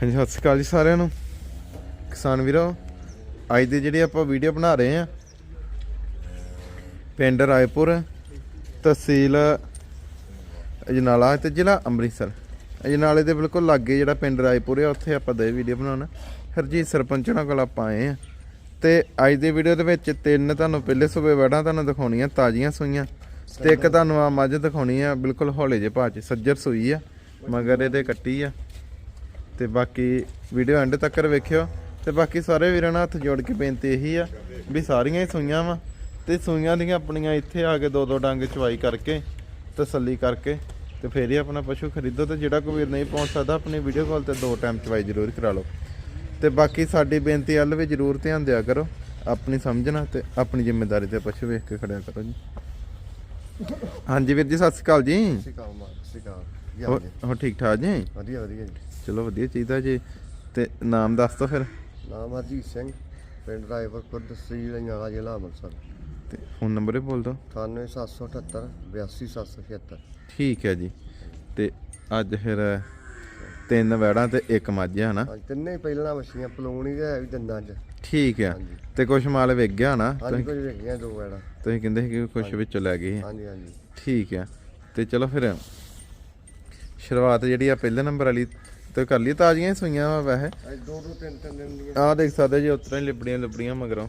ਹਾਂਜੀ, ਸਤਿ ਸ਼੍ਰੀ ਅਕਾਲ ਜੀ ਸਾਰਿਆਂ ਨੂੰ। ਕਿਸਾਨ ਵੀਰੋ, ਅੱਜ ਦੀ ਜਿਹੜੀ ਆਪਾਂ ਵੀਡੀਓ ਬਣਾ ਰਹੇ ਆ ਪਿੰਡ ਰਾਏਪੁਰ, ਤਹਿਸੀਲ ਅਜਨਾਲਾ ਤੇ ਜ਼ਿਲ੍ਹਾ ਅੰਮ੍ਰਿਤਸਰ। ਅਜਨਾਲੇ ਦੇ ਬਿਲਕੁਲ ਲਾਗੇ ਜਿਹੜਾ ਪਿੰਡ ਰਾਏਪੁਰ ਆ, ਉੱਥੇ ਆਪਾਂ ਦੇ ਵੀਡੀਓ ਬਣਾਉਣਾ। ਹਰਜੀਤ ਸਰਪੰਚ ਸਰਪੰਚਣਾ ਕੋਲ ਆਪਾਂ ਆਏ ਆ ਤੇ ਅੱਜ ਦੀ ਵੀਡੀਓ ਦੇ ਵਿੱਚ ਤਿੰਨ ਤੁਹਾਨੂੰ ਪਹਿਲੇ ਸੂਬੇ ਵੜਾਂ ਤੁਹਾਨੂੰ ਦਿਖਾਉਣੀਆਂ, ਤਾਜ਼ੀਆਂ ਸੂਈਆਂ। ਤੇ ਇੱਕ ਤੁਹਾਨੂੰ ਆ ਮੱਝ ਦਿਖਾਉਣੀ ਆ, ਬਿਲਕੁਲ ਹੌਲੇ ਜਿਹੇ ਭਾਅ ਚ, ਸੱਜਰ ਸੂਈ ਆ, ਮਗਰ ਇਹਦੇ ਕੱਟੀ ਆ। ਤੇ ਬਾਕੀ ਵੀਡੀਓ ਐਂਡ ਤੱਕ ਵੇਖਿਓ। ਤੇ ਬਾਕੀ ਸਾਰੇ ਵੀਰਾਂ ਨਾਲ ਹੱਥ ਜੋੜ ਕੇ ਬੇਨਤੀ ਇਹੀ ਆ ਵੀ ਸਾਰੀਆਂ ਹੀ ਸੂਈਆਂ ਵਾ ਤੇ ਸੂਈਆਂ ਦੀਆਂ ਆਪਣੀਆਂ ਇੱਥੇ ਆ ਕੇ ਦੋ ਦੋ ਡੰਗ ਚਵਾਈ ਕਰਕੇ ਤਸੱਲੀ ਕਰਕੇ ਤੇ ਫੇਰ ਹੀ ਆਪਣਾ ਪਸ਼ੂ ਖਰੀਦੋ ਤੇ ਜਿਹੜਾ ਕੋਈ ਵੀਰ ਨਹੀਂ ਪਹੁੰਚ ਸਕਦਾ ਆਪਣੀ ਵੀਡੀਓ ਕਾਲ ਤੇ ਦੋ ਟਾਈਮ ਚਵਾਈ ਜ਼ਰੂਰ ਕਰਾ ਲਓ। ਤੇ ਬਾਕੀ ਸਾਡੀ ਬੇਨਤੀ ਵੱਲ ਵੀ ਜ਼ਰੂਰ ਧਿਆਨ ਦਿਆ ਕਰੋ ਆਪਣੀ ਸਮਝਣਾ ਤੇ ਆਪਣੀ ਜ਼ਿੰਮੇਵਾਰੀ ਤੇ ਪਸ਼ੂ ਵੇਖ ਕੇ ਖੜਿਆ ਕਰੋ ਜੀ। ਹਾਂਜੀ ਵੀਰ ਜੀ ਸਤਿ ਸ਼੍ਰੀ ਅਕਾਲ ਜੀ। ਮਾਰ ਸਿਕਾਲ ਕੀ ਹੋ ਹਾਲ ਜੀ? ਹੋ ਠੀਕ ਠਾਕ ਜੀ? ਵਧੀਆ ਵਧੀਆ ਜੀ। ਚਲੋ ਵਧੀਆ ਚਾਹੀਦਾ ਜੀ। ਤੇ ਨਾਮ ਦੱਸ ਦੋ ਫਿਰ। ਨਾਮ ਹਰਜੀਤ ਸਿੰਘ ਪਿੰਡ ਰਾਏਪੁਰ ਖੁਰਦ ਤਹਿਸੀਲ ਅਜਨਾਲਾ ਜ਼ਿਲ੍ਹਾ ਅੰਮ੍ਰਿਤਸਰ। ਤੇ ਫੋਨ ਨੰਬਰ ਹੀ ਬੋਲ ਦੋ। 98778 82776 ਠੀਕ ਹੈ ਜੀ। ਤੇ ਅੱਜ ਫਿਰ ਤਿੰਨ ਵੈੜਾਂ ਤੇ ਇੱਕ ਮੱਝ ਆ ਨਾ ਤਿੰਨੇ ਹੀ ਪਹਿਲਾਂ ਮੱਛੀਆਂ ਪਲੂਣੀ ਦੇ ਹੈ ਵੀ ਦੰਦਾਂ 'ਚ। ਠੀਕ ਆ ਹਾਂਜੀ। ਤੇ ਕੁਛ ਮਾਲ ਵਿਕ ਗਿਆ ਨਾ ਹਾਂਜੀ ਤੁਸੀਂ ਕੁਝ ਵੇਖੀਆਂ ਦੋ ਵੈੜਾ ਤੁਸੀਂ ਕਹਿੰਦੇ ਸੀ ਕਿ ਕੁਛ ਵਿੱਚੋਂ ਲੈ ਗਏ। ਹਾਂਜੀ ਹਾਂਜੀ। ਠੀਕ ਆ ਤੇ ਚਲੋ ਫਿਰ ਸ਼ੁਰੂਆਤ ਜਿਹੜੀ ਆ ਪਹਿਲੇ ਨੰਬਰ ਵਾਲੀ ਤੇ ਕਰ ਲਈ ਤਾਜ਼ੀਆਂ ਹੀ ਸੂਈਆਂ ਵਾ ਵੈਸੇ। ਦੋ ਦੋ ਤਿੰਨ ਤਿੰਨ ਦਿਨ ਦੀਆਂ ਆਹ ਦੇਖ ਸਕਦੇ ਜੀ ਉਤਰਾਂ ਹੀ ਲਿਬੜੀਆਂ ਲਿਬੜੀਆਂ ਮਗਰੋਂ।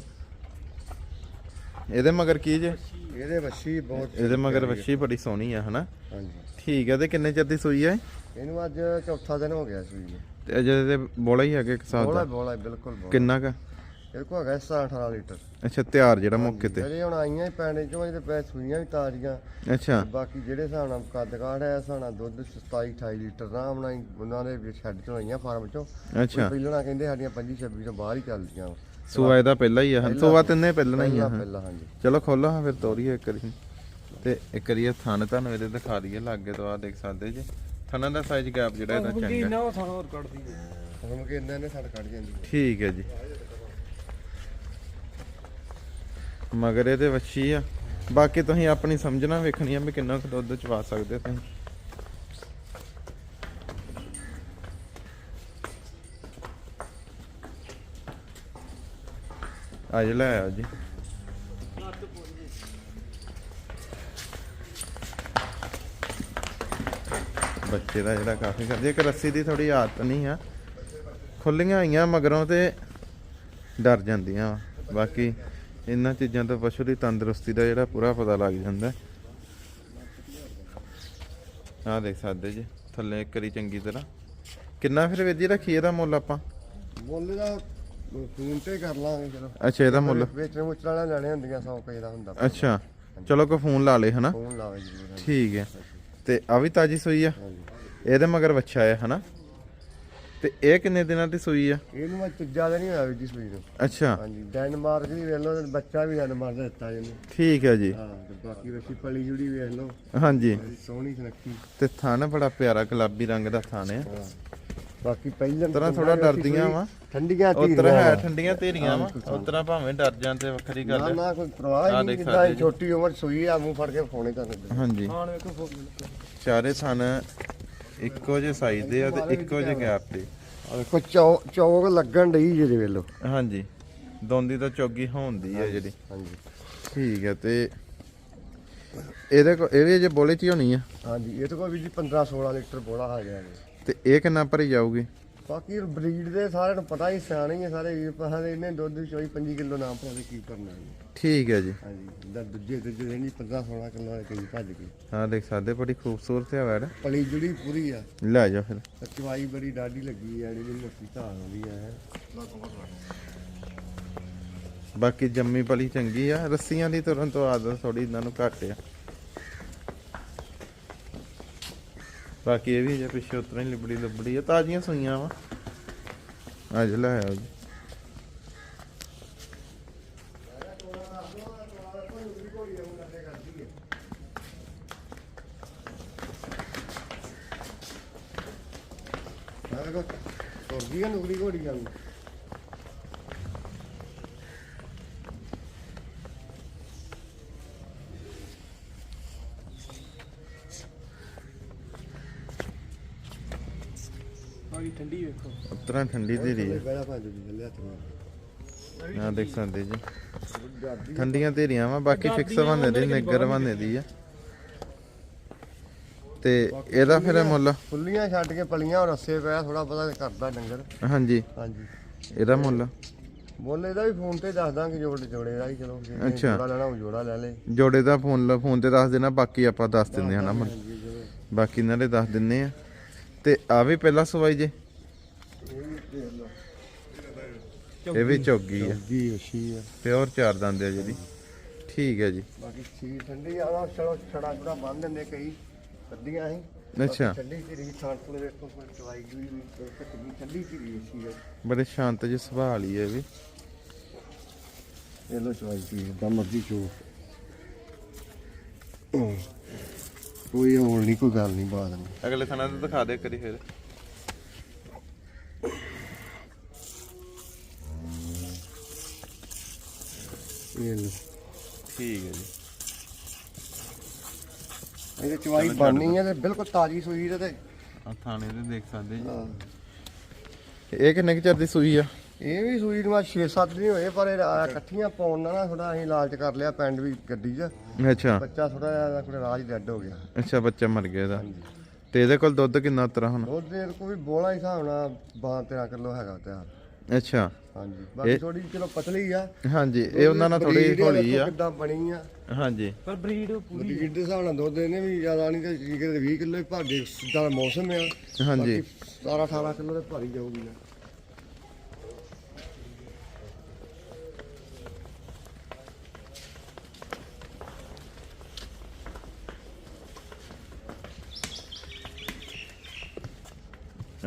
ਇਹਦੇ ਮਗਰ ਕੀ ਜੇ? ਇਹਦੇ ਵੱਛੀ ਬਹੁਤ ਇਹਦੇ ਮਗਰ ਹੈ। ਵੱਛੀ ਬੜੀ ਸੋਹਣੀ ਆ ਹਨਾ? ਹਾਂਜੀ। ਠੀਕ ਆ ਤੇ ਕਿੰਨੇ ਚਿਰ ਦੀ ਸੂਈ ਆ ਇਹ? ਇਹਨੂੰ ਅੱਜ ਚੌਥਾ ਦਿਨ ਹੋ ਗਿਆ ਸੂਈ ਨੂੰ। ਤੇ ਅਜੇ ਤੇ ਬੋਲਾ ਹੀ ਹੈਗਾ ਇੱਕ ਸਾਲ ਬੋਲਾ ਬੋਲਾ ਬਿਲਕੁਲ ਬੋਲਾ। ਕਿੰਨਾ ਕਾ? ਇਹਦੇ ਕੋਲ ਹੈਗਾ 17 18 ਲੀਟਰ। ਅੱਛਾ ਤਿਆਰ ਜਿਹੜਾ ਮੌਕੇ ਤੇ। ਜਿਹੜੇ ਹੁਣ ਆਈਆਂ ਹੀ ਪੈਣੇ ਚੋਂ ਇਹਦੇ ਪੈ ਸੂਈਆਂ ਵੀ ਤਾਜ਼ੀਆਂ। ਅੱਛਾ। ਬਾਕੀ ਜਿਹੜੇ ਹਿਸਾਬ ਨਾਲ ਕੱਦ ਕਾਠ ਹੈ ਨਾਲ ਦੁੱਧ 27 28 ਲੀਟਰ ਨਾ ਬਣਾਈ ਉਹਨਾਂ ਦੇ ਵੀ ਛੱਡ ਚੋਂ ਆਈਆਂ ਫਾਰਮ ਚੋਂ। ਅੱਛਾ। ਪਹਿਲਣਾ ਕਹਿੰਦੇ ਸਾਡੀਆਂ 25 26 ਤੋਂ ਬਾਹਰ ਹੀ ਚੱਲਦੀਆਂ। ਸੂਆ ਇਹਦਾ ਪਹਿਲਾ ਹੀ ਆ। ਹਾਂ ਸੂਆ ਤਿੰਨੇ ਪਹਿਲਾਂ ਹੀ ਆ। ਪਹਿਲਾਂ ਹਾਂ। ਪਹਿਲਾਂ ਹਾਂਜੀ। ਚਲੋ ਖੋਲੋ ਹਾਂ ਫਿਰ ਤੋਰੀਏ ਇੱਕ ਵਾਰੀ। ਤੇ ਇੱਕ ਵਾਰੀ ਇਹ ਥਣ ਤੁਹਾਨੂੰ ਇਹਦੇ ਦਿਖਾ ਦਈਏ ਲਾਗੇ ਤੋਂ ਆ ਦੇਖ ਸਕਦੇ ਜੀ। ਥਣਾਂ ਦਾ ਸਾਈਜ਼ ਗੈਪ ਜਿਹੜਾ ਇਹਦਾ ਚੰਗਾ। ਉਹ ਸਾਨੂੰ ਹੋਰ ਕੱਢਦੀ ਹੁਣ ਕਿ ਇਹਨਾਂ ਨੇ ਛੱਡ ਕੱਢ ਜਾਂਦੀ ਠੀਕ ਹੈ ਜੀ। ਮਗਰ ਇਹਦੇ ਵੱਛੀ ਆ। ਬਾਕੀ ਤੁਸੀਂ ਆਪਣੀ ਸਮਝਣਾ ਵੇਖਣੀ ਆ ਵੀ ਕਿੰਨਾ ਕੁ ਦੁੱਧ ਚਵਾ ਸਕਦੇ ਤੁਸੀਂ। ਅੱਜ ਲੈ ਆਓ ਜੀ। ਬੱਚੇ ਦਾ ਜਿਹੜਾ ਕਾਫੀ ਕਰਦੇ ਇੱਕ ਰੱਸੀ ਦੀ ਥੋੜੀ ਆਦਤ ਨਹੀਂ ਆ ਖੁੱਲੀਆਂ ਆਈਆਂ ਮਗਰੋਂ ਤੇ ਡਰ ਜਾਂਦੀਆਂ ਵਾਂ। ਬਾਕੀ ਇਹਨਾਂ ਚੀਜ਼ਾਂ ਤੋਂ ਪਸ਼ੂ ਦੀ ਤੰਦਰੁਸਤੀ ਦਾ ਜਿਹੜਾ ਪੂਰਾ ਪਤਾ ਲੱਗ ਜਾਂਦਾ। ਆਹ ਦੇਖ ਸਕਦੇ ਜੀ ਥੱਲੇ ਇੱਕ ਵਾਰੀ ਚੰਗੀ ਤਰ੍ਹਾਂ। ਕਿੰਨਾ ਫਿਰ ਜੀ ਰੱਖੀ ਇਹਦਾ ਮੁੱਲ ਆਪਾਂ? ਮੁੱਲ ਦਾ ਫੋਨ ਤੇ ਕਰ ਲਾਂਗੇ ਚਲੋ। ਅੱਛਾ ਇਹਦਾ ਮੁੱਲ। ਵੇਚਣ ਮੁੱਚਣ ਵਾਲਾ ਲੈਣੇ ਹੁੰਦੀਆਂ 100 ਰੁਪਏ ਦਾ ਹੁੰਦਾ। ਅੱਛਾ ਚਲੋ ਕੋ ਫੋਨ ਲਾ ਲੇ ਹਨਾ? ਫੋਨ ਲਾਵੇ ਜੀ। ਠੀਕ ਹੈ। ਤੇ ਆ ਵੀ ਤਾਜੀ ਸੂਈ ਆ। ਇਹਦੇ ਮਗਰ ਬੱਚਾ ਹੈ ਹਨਾ? ਤੇ ਇਹ ਕਿੰਨੇ ਦਿਨਾਂ ਦੀ ਸੂਈ ਆ? ਇਹਨੂੰ ਮੈਂ ਤੀਜਾ ਦਿਨ ਹੀ ਹੋਇਆ ਵੀ ਜੀ ਸੂਈ ਨੂੰ। ਅੱਛਾ। ਹਾਂਜੀ ਡੈਨਮਾਰਕ ਦੀ ਵੇਖ ਲਓ ਬੱਚਾ ਵੀ ਡੈਨਮਾਰਕ ਦਾ ਦਿੱਤਾ ਇਹਨੂੰ। ਠੀਕ ਹੈ ਜੀ। ਹਾਂ ਤੇ ਬਾਕੀ ਵਸੀ ਪਲੀ ਜੁੜੀ ਵੇਖ ਲਓ। ਹਾਂਜੀ। ਸੋਹਣੀ ਸੁਨੱਖੀ। ਤੇ ਥਣ ਬੜਾ ਪਿਆਰਾ ਗੁਲਾਬੀ ਰੰਗ ਦਾ ਥਣ ਹੈ ਹਾਂ। ਬਾਕੀ ਪਹਿਲਾਂ ਤਰ੍ਹਾਂ ਥੋੜਾ ਡਰਦੀਆਂ ਵਾ। ਠੰਡੀਆਂ ਉਤਰ ਹੈ ਧੀਰੀਆਂ ਠੰਡੀਆਂ ਤੇਰੀਆਂ ਵਾ। ਉਤਰਾ ਭਾਵੇਂ ਡਰ ਜਾਣ ਤੇ ਵੱਖਰੀ ਨਾ ਗੱਲ ਹੈ ਨਾ ਕੋਈ ਪਰਵਾਹ ਹੀ ਨਹੀਂ ਇਹ ਛੋਟੀ ਉਮਰ ਸੂਈ ਆ ਮੂੰਹ ਫੜ ਕੇ ਫੋਨੇ ਤੁਹਾਨੂੰ ਹਾਂਜੀ। ਖਾਣ ਵੇਖੋ ਚਾਰੇ ਥਣ ਇੱਕੋ ਜਿਹੇ ਸਾਈਜ਼ ਦੇ ਆ ਤੇ ਇੱਕੋ ਜਿਹੇ ਗੈਪ ਦੇ। ਆ ਚੌ ਚੌਕ ਲੱਗਣ ਡਈ ਜਿਹਦੇ ਵੇਲੋ। ਹਾਂਜੀ। ਦੋਂਦੀ ਤਾਂ ਚੌਗੀ ਹੋਉਂਦੀ ਆ ਜਿਹੜੀ। ਹਾਂਜੀ। ਠੀਕ ਹੈ ਤੇ ਇਹਦੇ ਕੋ ਇਹ ਵੀ ਜੇ ਬੋਲੇ ਚ ਹੀ ਹੋਣੀ ਆ? ਹਾਂਜੀ ਇਹ ਤਾਂ ਕੋਈ ਵੀ ਜੀ 15 16 ਲੀਟਰ ਬੋਲਾ ਆ ਗਿਆ ਤੇ ਇਹ ਕਿੰਨਾ ਭਰੀ ਜਾਊਗੀ? ਬਾਕੀ ਬਰੀਡ ਦੇ ਸਾਰਿਆਂ ਨੂੰ ਪਤਾ ਹੀ ਸਿਆਣੇ ਹੀ ਆ ਸਾਰੇ ਵੀਰ ਪਹਾਂ ਦੇ ਇਹਨੇ ਦੁੱਧ 24 25 ਕਿਲੋ ਨਾ ਪਾਉਂਦੇ ਕੀ ਕਰਨਾ ਇਹਨੇ। ਠੀਕ ਹੈ ਜੀ। ਹਾਂਜੀ ਜਿੱਦਾਂ ਦੂਜੇ ਦੂਜੇ ਦੇ ਨਹੀਂ 15 16 ਕਿਲੋ ਵਾਲੇ ਕਈ ਭੱਜ ਗਏ। ਹਾਂ ਦੇਖ ਸਕਦੇ ਬੜੀ ਖੂਬਸੂਰਤ ਹੈ ਵੈੜ ਪਲੀ ਜੁੜੀ ਪੂਰੀ ਆ। ਲੈ ਜਾ ਫਿਰ। ਚਵਾਈ ਬੜੀ ਡਾਢੀ ਲੱਗੀ ਆ ਜਿਹੜੀ ਮੋਟੀ ਧਾਰ ਆਉਂਦੀ ਆ। ਬਾਕੀ ਜੰਮੀ ਪਲੀ ਚੰਗੀ ਆ ਰੱਸੀਆਂ ਦੀ ਤੁਰਨ ਤੋਂ ਆਦਤ ਥੋੜੀ ਇਹਨਾਂ ਨੂੰ ਘੱਟ ਆ। ਬਾਕੀ ਇਹ ਵੀ ਜੇ ਪਿੱਛੇ ਲਿਬੜੀ ਲਿਬੜੀ ਆ ਤਾਜ਼ੀਆਂ ਸੂਈਆਂ ਵਾ। ਅੱਜ ਲੈ ਆਓ ਜੀ ਆ ਦੇਖੋ ਗਈ ਆ ਨੁਗਰੀ ਘੋੜੀ ਆ ਗਈ ਠੰਡੀ ਵੇਖੋ। ਵੇਖੋ ਉਤਰਾ ਠੰਡੀ ਧੀਰੀ ਆ। ਬਹਿਆ ਭਾਂਜ ਜੀ ਲੈ ਹੱਥ ਆ ਦੇਖ ਸਕਦੇ ਜੀ। ਠੰਡੀਆਂ ਧੀਰੀਆਂ ਵਾ ਬਾਕੀ ਫਿਕਸ ਬੰਨੇ ਦੀ ਨਿੱਗਰ ਬੰਨੇ ਦੀ ਆ। ਤੇ ਇਹਦਾ ਫਿਰ ਮੁੱਲ? ਫੁੱਲੀਆਂ ਛੱਡ ਕੇ ਪਲੀਆਂ ਔਰ ਰੱਸੇ ਪਿਆ ਥੋੜਾ ਪਤਾ ਕਰਦਾ ਡੰਗਰ। ਹਾਂਜੀ। ਹਾਂਜੀ। ਇਹਦਾ ਮੁੱਲ? ਬੋਲੇ ਦਾ ਵੀ ਫੋਨ ਤੇ ਦੱਸ ਦਾਂਗੇ ਜੋੜੇ ਜੋੜੇ ਦਾ ਹੀ ਚਲੋ ਜੇ ਅੱਛਾ। ਜੋੜਾ ਲੈਣਾ ਉਹ ਜੋੜਾ ਲੈ ਲੇ। ਜੋੜੇ ਦਾ ਫੋਨ ਫੋਨ ਤੇ ਦੱਸ ਦੇਣਾ ਬਾਕੀ ਆਪਾਂ ਦੱਸ ਦਿੰਦੇ ਹਾਂ ਨਾ ਮੁੱਲ। ਜਿਵੇਂ ਬਾਕੀ ਇਹਨਾਂ ਦੇ ਦੱਸ ਦਿੰਨੇ ਆ ਤੇ ਆ ਵੀ ਪਹਿਲਾ ਸਵਾਈ ਜੇ? ਇਹ ਵੀ ਚੌਗੀ ਆ। ਜੀ ਅੱਛੀ ਆ। ਪਿਓਰ ਚਾਰ ਦੰਦ ਆ ਜਿਹੜੀ ਠੀਕ ਹੈ ਜੀ। ਬਾਕੀ ਸੀ ਠੰਡੀ ਆ ਨਾ ਚਲੋ ਛੜਾ ਛੜਾ ਬੰਨ ਦਿੰਦੇ ਕਈ। ਕੱਦੀਆਂ ਸੀ। ਅੱਛਾ। ਠੰਡੀ ਸੀ ਰਹੀ ਥਾਂ ਕੋਲ ਵੇਖੋ ਕੋਈ ਦਵਾਈ ਵੀ ਕੱਟੀ ਠੰਡੀ ਸੀ ਅੱਛੀ ਹੈ। ਬੜੇ ਸ਼ਾਂਤ ਜਿਹੇ ਸੁਭਾਅ ਵਾਲੀ ਹੈ ਇਹ ਵੀ। ਇਹ ਲੋ ਚਵਾਈ ਸੀ ਦਾ ਮਰਜ਼ੀ ਚੋ। ਕੋਈ ਹੋਰ ਨਹੀਂ ਕੋਈ ਗੱਲ ਨਹੀਂ ਬਾਤ ਨਹੀਂ। ਅਗਲੇ ਥਾਣਾ ਤੇ ਦਿਖਾ ਦੇ ਕਰੀ ਫਿਰ। ਇਹ ਲੋ ਠੀਕ ਹੈ ਜੀ। ਇਹਦੇ ਚਵਾਈ ਬਣਨੀ ਹੈ ਤੇ ਬਿਲਕੁਲ ਤਾਜ਼ੀ ਸੂਈ ਤੇ ਤੇ। ਆ ਥਾਣੇ ਤੇ ਦੇਖ ਸਕਦੇ ਜੀ। ਇਹ ਕਿੰਨੇ ਕੁ ਚਿਰ ਦੀ ਸੂਈ ਆ? ਇਹ ਵੀ ਸੂਈ ਨੂੰ 6-7 ਦਿਨ ਹੋਏ ਪਰ ਇਹ ਆ ਇਕੱਠੀਆਂ ਪਾਉਣ ਨਾਲ ਨਾ ਥੋੜਾ ਅਸੀਂ ਲਾਲਚ ਕਰ ਲਿਆ ਪਿੰਡ ਵੀ ਗੱਡੀ 'ਚ। ਅੱਛਾ। ਬੱਚਾ ਥੋੜਾ ਜਿਹਾ ਕੋਈ ਰਾਜ ਡੈਡ ਹੋ ਗਿਆ। ਅੱਛਾ ਬੱਚਾ ਮਰ ਗਿਆ ਇਹਦਾ। ਤੇ ਇਹਦੇ ਕੋਲ ਦੁੱਧ ਕਿੰਨਾ ਤਰ੍ਹਾਂ ਹੁਣ? ਦੁੱਧ ਦੇ ਕੋ ਵੀ ਬੋਲਾ ਹੀ ਹਿਸਾਬ ਨਾਲ 12-13 ਕਿਲੋ ਹੈਗਾ ਤਿਆਰ। ਅੱਛਾ। ਹਾਂਜੀ। ਬਾਕੀ ਥੋੜੀ ਚਲੋ ਪਤਲੀ ਆ। ਹਾਂਜੀ ਇਹ ਉਹਨਾਂ ਨਾਲ ਥੋੜੀ ਹੌਲੀ ਆ। ਕਿੱਦਾਂ ਬਣੀ ਆ। ਹਾਂਜੀ। ਪਰ ਬਰੀਡ ਬਰੀਡ ਦੇ ਹਿਸਾਬ ਨਾਲ ਦੁੱਧ ਇਹਨੇ ਵੀ ਜ਼ਿਆਦਾ ਨਹੀਂ ਤੇ ਕੀ ਕਿਤੇ 20 ਕਿਲੋ ਹੀ ਭਾਗੇ ਜ਼ਿਆਦਾ ਮੌਸਮ ਆ। ਹਾਂਜੀ। 17-18 ਕਿਲੋ ਦੇ ਭਾਰੀ ਜਾਊਗੀ ਨਾ।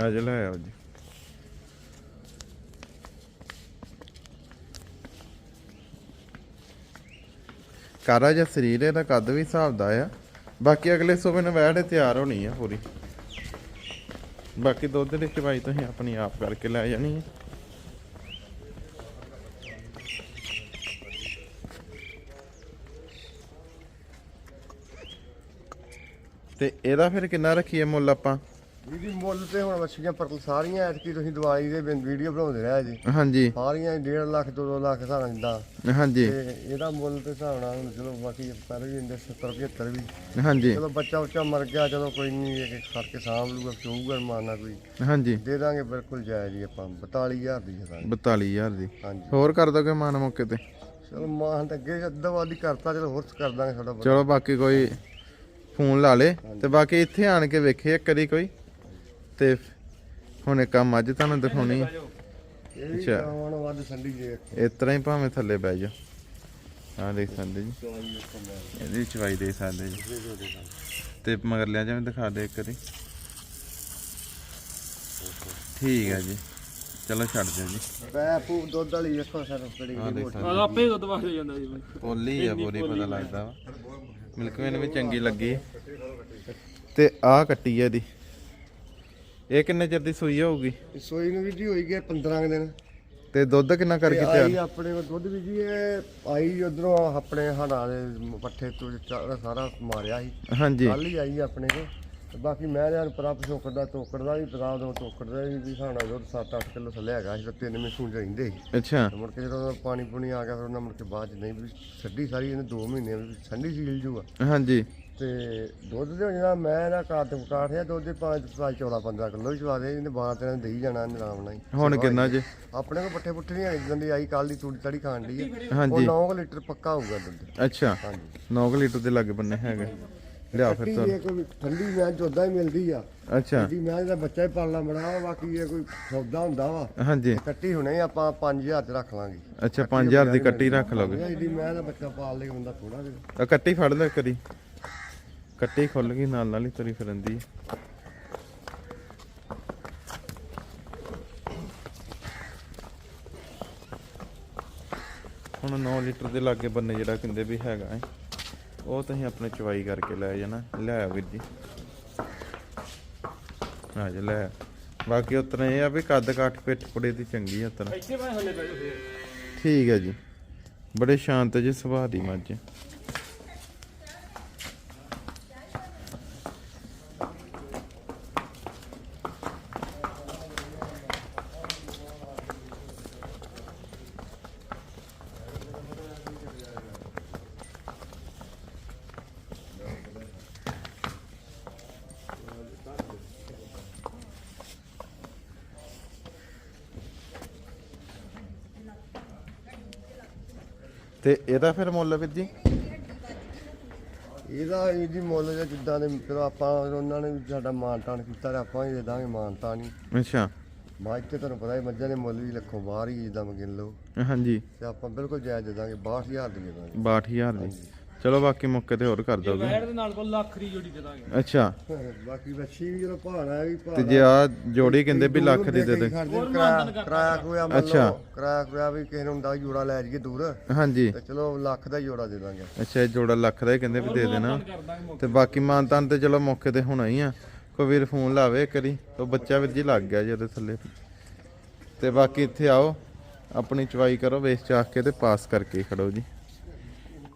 ਅੱਜ ਲੈ ਆਓ ਜੀ। ਕਾਰਾ ਜਿਹਾ ਸਰੀਰ, ਇਹਦਾ ਕੱਦ ਵੀ ਹਿਸਾਬ ਦਾ ਆ। ਬਾਕੀ ਅਗਲੇ ਸੂਬੇ ਨੂੰ ਵੈੜ ਤਿਆਰ ਹੋਣੀ ਆ ਪੂਰੀ। ਬਾਕੀ ਦੁੱਧ ਦੀ ਚਵਾਈ ਤੁਸੀਂ ਆਪਣੀ ਆਪ ਕਰਕੇ ਲੈ ਜਾਣੀ ਹੈ ਤੇ ਇਹਦਾ ਫਿਰ ਕਿੰਨਾ ਰੱਖੀਏ ਮੁੱਲ ਆਪਾਂ? ਇਹਦੀ ਮੁੱਲ ਤੇ ਹੁਣ ਮੱਛੀਆਂ ਪਰ ਸਾਰੀਆਂ ਐਤਕੀ ਤੁਸੀਂ ਦਿਵਾਲੀ ਦੇ ਵੀਡੀਓ ਬਣਾਉਂਦੇ ਰਹੇ ਜੀ। ਹਾਂਜੀ। ਸਾਰੀਆਂ 1.5 ਲੱਖ 2 ਲੱਖ ਹਿਸਾਬ ਜਿੱਦਾਂ ਹਾਂਜੀ। ਤੇ ਇਹਦਾ ਮੁੱਲ ਤੇ ਹਿਸਾਬ ਨਾਲ ਹੁਣ ਚਲੋ ਬਾਕੀ ਪਹਿਲੇ ਵੀ ਇੰਦੇ 70 75 ਵੀ। ਹਾਂਜੀ। ਚਲੋ ਬੱਚਾ ਉੱਚਾ ਮਰ ਗਿਆ ਚਲੋ ਕੋਈ ਨਹੀਂ ਇਹ ਕਰਕੇ ਸਾਂਭ ਲੂਗਾ ਚੋਊਗਾ ਮਾਰਨਾ ਕੋਈ। ਹਾਂਜੀ। ਦੇ ਦਾਂਗੇ ਬਿਲਕੁਲ ਜਾਇਜ਼ ਹੀ ਆਪਾਂ 42000 ਦੀ ਦਾਂਗੇ। 42000 ਦੀ। ਹਾਂਜੀ। ਹੋਰ ਕਰ ਦੋਗੇ ਮਾਨ ਮੌਕੇ ਤੇ? ਚਲੋ ਮਾਂ ਤਾਂ ਅੱਗੇ ਅੱਧਾ ਵਾਦੀ ਕਰਤਾ ਚਲੋ ਹੋਰ ਕਰ ਦਾਂਗੇ ਬਹੁਤ ਚਲੋ ਬਾਕੀ ਕੋਈ ਫੋਨ ਲਾ ਲੇ ਤੇ ਬਾਕੀ ਇੱਥੇ ਆਣ ਕੇ ਵੇਖੇ ਇੱਕ ਵਾਰੀ ਕੋਈ। ਤੇ ਹੁਣ ਇੱਕ ਕੰਮ ਅੱਜ ਤੁਹਾਨੂੰ ਦਿਖਾਉਣੀ ਹੈ ਇਹ ਵੀ ਅੱਛਾ। ਹੁਣ ਵੱਧ ਸੰਡੀ ਜੇ ਇਸ ਤਰ੍ਹਾਂ ਹੀ ਭਾਵੇਂ ਥੱਲੇ ਬਹਿ ਜਾ। ਆਹ ਦੇਖ ਸਕਦੇ ਜੀ। ਇਹਦੀ ਚਵਾਈ ਦੇ ਸਕਦੇ ਜੀ। ਤੇ ਮਗਰ ਲਿਆ ਜਾਵੇਂ ਦਿਖਾ ਦੇ ਇੱਕ ਵਾਰੀ। ਠੀਕ ਹੈ ਜੀ। ਚਲੋ ਛੱਡ ਦਿਓ ਜੀ। ਬੈ ਪੂ ਦੁੱਧ ਵਾਲੀ ਵੇਖੋ ਸਰ ਬੜੀ ਆਹ ਦੇਖ ਸਕਦੇ ਆਪੇ ਦੁੱਧ ਵਾਸਤੇ ਜਾਂਦਾ ਜੀ। ਪੋਲੀ ਆ ਪੂਰੀ ਪਤਾ ਲੱਗਦਾ ਵਾ। ਮਿਲਕਵੇਨ ਵੀ ਚੰਗੀ ਲੱਗੀ। ਤੇ ਆਹ ਕੱਟੀ ਆ ਇਹਦੀ। ਇਹ ਕਿੰਨੇ ਚਿਰ ਦੀ ਸੂਈ ਹੋਊਗੀ? ਸੋਈ ਨੂੰ ਵੀ ਜੀ ਹੋਈ ਗਿਆ 15 ਕੁ ਦਿਨ। ਤੇ ਦੁੱਧ ਕਿੰਨਾ ਤੇ ਕਰਕੇ ਆਈ ਤਿਆਰ ਆਪਣੇ ਕੋਲ ਦੁੱਧ ਵੀ ਜੀ ਇਹ ਆਈ ਉਧਰੋਂ ਆਪਣੇ ਹੜਾ ਦੇ ਪੱਠੇ ਤੋਂ ਚਾ- ਸਾਰਾ ਮਾਰਿਆ ਸੀ। ਹਾਂਜੀ। ਕੱਲ ਹੀ ਆਈ ਆਪਣੇ ਕੋਲ। ਤੇ ਬਾਕੀ ਮੈਂ ਯਾਰ ਪ੍ਰਭ ਚੋਕੜ ਦਾ ਤੋਕੜ ਦਾ ਵੀ ਪਤਾ ਉਦੋਂ ਤੋਕੜ ਦਾ ਵੀ ਵੀ ਸਾਡਾ ਦੁੱਧ 7-8 ਕਿਲੋ ਥੱਲੇ ਹੈਗਾ ਸੀ ਤੇ ਤਿੰਨ ਮਹੀਨੇ ਰਹਿੰਦੇ ਸੀ। ਅੱਛਾ। ਤੇ ਮੁੜ ਕੇ ਜਦੋਂ ਪਾਣੀ ਪੂਣੀ ਆ ਗਿਆ ਫਿਰ ਉਹਨਾਂ ਮੁੜ ਕੇ ਬਾਅਦ ਚ ਨਹੀਂ ਵੀ ਛੱਡੀ ਸਾਰੀ ਇਹਨੇ 2 ਮਹੀਨੇ ਵੀ ਠੰਡੀ ਸੀਲ ਜੂਗਾ ਹਾਂਜੀ। ਤੇ ਦੁੱਧ ਦੇ ਜਿਹੜਾ ਮੈਂ ਨਾ ਕਾਟ ਕਾਠਿਆ ਦੁੱਧ ਦੇ 5 14 15 ਕਿਲੋ ਹੀ ਚਵਾ ਦੇ ਇਹਨੇ ਬਾਹਰ ਤੇ ਦੇਈ ਜਾਣਾ ਇਹਨੇ ਆਰਾਮ ਨਾਲ ਹੀ। ਹੁਣ ਕਿੰਨਾ ਜੇ? ਆਪਣੇ ਕੋਲ ਪੱਠੇ ਪੁੱਠੇ ਨਹੀਂ ਆਈ ਜਿੱਦਾਂ ਦੀ ਆਈ ਕੱਲ ਦੀ ਤੂੜੀ ਤੜੀ ਖਾਣ ਦੀ ਆ। ਉਹ ਹਾਂਜੀ। 9 ਲੀਟਰ ਪੱਕਾ ਹੋਊਗਾ ਦੁੱਧ। ਅੱਛਾ। ਹਾਂਜੀ। 9 ਲੀਟਰ ਦੇ ਲਾਗੇ ਬੰਨੇ ਹੈਗਾ। ਲਿਆ ਫਿਰ ਕੱਟੀ ਤੁਹਾਨੂੰ। ਇਹ ਕੋਈ ਠੰਡੀ ਮੈਂ ਜੋਦਾ ਹੀ ਮਿਲਦੀ ਆ। ਅੱਛਾ। ਠੰਡੀ ਮੈਂ ਦਾ ਬੱਚਾ ਹੀ ਪਾਲਣਾ ਬੜਾ ਵਾ ਬਾਕੀ ਇਹ ਕੋਈ ਸੌਦਾ ਹੁੰਦਾ ਵਾ। ਹਾਂਜੀ। ਕੱਟੀ ਹੁਣੇ ਆਪਾਂ 5000 ਚ ਰੱਖ ਲਾਂਗੇ। ਅੱਛਾ 5000 ਦੀ ਕੱਟੀ ਰੱਖ ਲਓਗੇ। ਇਹਦੀ ਮੈਂ ਦਾ ਬੱਚਾ ਪਾਲ ਲੇ ਬੰਦਾ ਥੋੜਾ ਜਿਹਾ। ਕੱਟੀ ਫੜ ਲੈ ਕਰੀ ਕੱਟੀ ਖੁੱਲ ਗਈ ਨਾਲ ਨਾਲ ਹੀ ਤੁਰੀ ਫਿਰੰਦੀ ਹੁਣ 9 ਲੀਟਰ ਦੇ ਲਾਗੇ ਬੰਨੇ ਜਿਹੜਾ ਕਹਿੰਦੇ ਵੀ ਹੈਗਾ ਹੈ ਉਹ ਤੁਸੀਂ ਆਪਣੇ ਚਵਾਈ ਕਰਕੇ ਲੈ ਜਾਣਾ। ਲੈ ਵੀਰ ਜੀ। ਆ ਜਾ ਲੈ। ਬਾਕੀ ਉਤਨਾ ਇਹ ਆ ਵੀ ਕੱਦ ਕਾਠ ਪਿੱਠ ਪੁੜੇ ਦੀ ਚੰਗੀ ਆ ਫੇਰ ਠੀਕ ਹੈ ਜੀ। ਬੜੇ ਸ਼ਾਂਤ ਜਿਹੇ ਸੁਭਾਅ ਦੀ ਮੱਝ। ਤੇ ਇਹਦਾ ਫਿਰ ਮੁੱਲ ਵੀਰ ਜੀ? ਇਹਦਾ ਇਹਦੀ ਮੁੱਲ ਜਾਂ ਜਿੱਦਾਂ ਦੇ ਫਿਰ ਆਪਾਂ ਉਹਨਾਂ ਨੇ ਵੀ ਸਾਡਾ ਮਾਨਤਾਨ ਕੀਤਾ ਤੇ ਆਪਾਂ ਹੀ ਦੇ ਦਾਂਗੇ ਮਾਨਤਾਨ ਹੀ। ਅੱਛਾ। ਮੱਝ ਤੇ ਤੁਹਾਨੂੰ ਪਤਾ ਹੈ ਮੱਝਾਂ ਦੇ ਮੁੱਲ ਵੀ ਲੱਖੋਂ ਬਾਹਰ ਹੀ ਜਿੱਦਾਂ ਮਗਿਨ ਲਓ। ਹਾਂਜੀ। ਤੇ ਆਪਾਂ ਬਿਲਕੁਲ ਜਾਇਜ਼ ਦੇ ਦਾਂਗੇ 62000 ਦੀ ਦੇ ਦਾਂਗੇ। 62000 ਦੀ। ਚਲੋ ਬਾਕੀ ਮੌਕੇ ਤੇ ਹੋਰ ਕਰ ਦੋਗੇ। ਵੈਟ ਦੇ ਨਾਲ ਕੋਲ ਲੱਖ ਦੀ ਜੋੜੀ ਦੇ ਦਾਂਗੇ। ਅੱਛਾ। ਬਾਕੀ ਵੱਛੀ ਵੀ ਜਦੋਂ ਭਾਣਾ ਵੀ ਤੇ ਜੇ ਆ ਜੋੜੀ ਕਹਿੰਦੇ ਵੀ ਲੱਖ ਦੀ ਦੇ ਦੇ। ਕਿਰਾਇਆ ਕੋਈ ਮੰਨ ਅੱਛਾ। ਕਿਰਾਇਆ ਕੋਈ ਵੀ ਕਿਸੇ ਨੂੰ ਹੁੰਦਾ ਜੋੜਾ ਲੈ ਜਾਈਏ ਦੂਰ। ਹਾਂਜੀ। ਤੇ ਚਲੋ ਲੱਖ ਦਾ ਜੋੜਾ ਦੇ ਦਾਂਗੇ। ਅੱਛਾ ਇਹ ਜੋੜਾ ਲੱਖ ਦਾ ਹੀ ਕਹਿੰਦੇ ਵੀ ਦੇ ਦੇਣਾ। ਤੇ ਬਾਕੀ ਮਾਨਤਾਨ ਤੇ ਚਲੋ ਮੌਕੇ ਤੇ ਹੋਣਾ ਹੀ ਆ। ਕੋਈ ਵੀਰ ਫੋਨ ਲਾਵੇ ਕਰੀ ਤਾਂ ਬੱਚਾ ਵੀਰ ਜੀ ਲੱਗ ਗਿਆ ਜੀ ਉਹਦੇ ਥੱਲੇ। ਤੇ ਬਾਕੀ ਇੱਥੇ ਆਓ ਆਪਣੀ ਚਵਾਈ ਕਰੋ ਵੇਚ ਚਾਖ ਕੇ ਤੇ ਪਾਸ ਕਰਕੇ ਖੜੋ ਜੀ।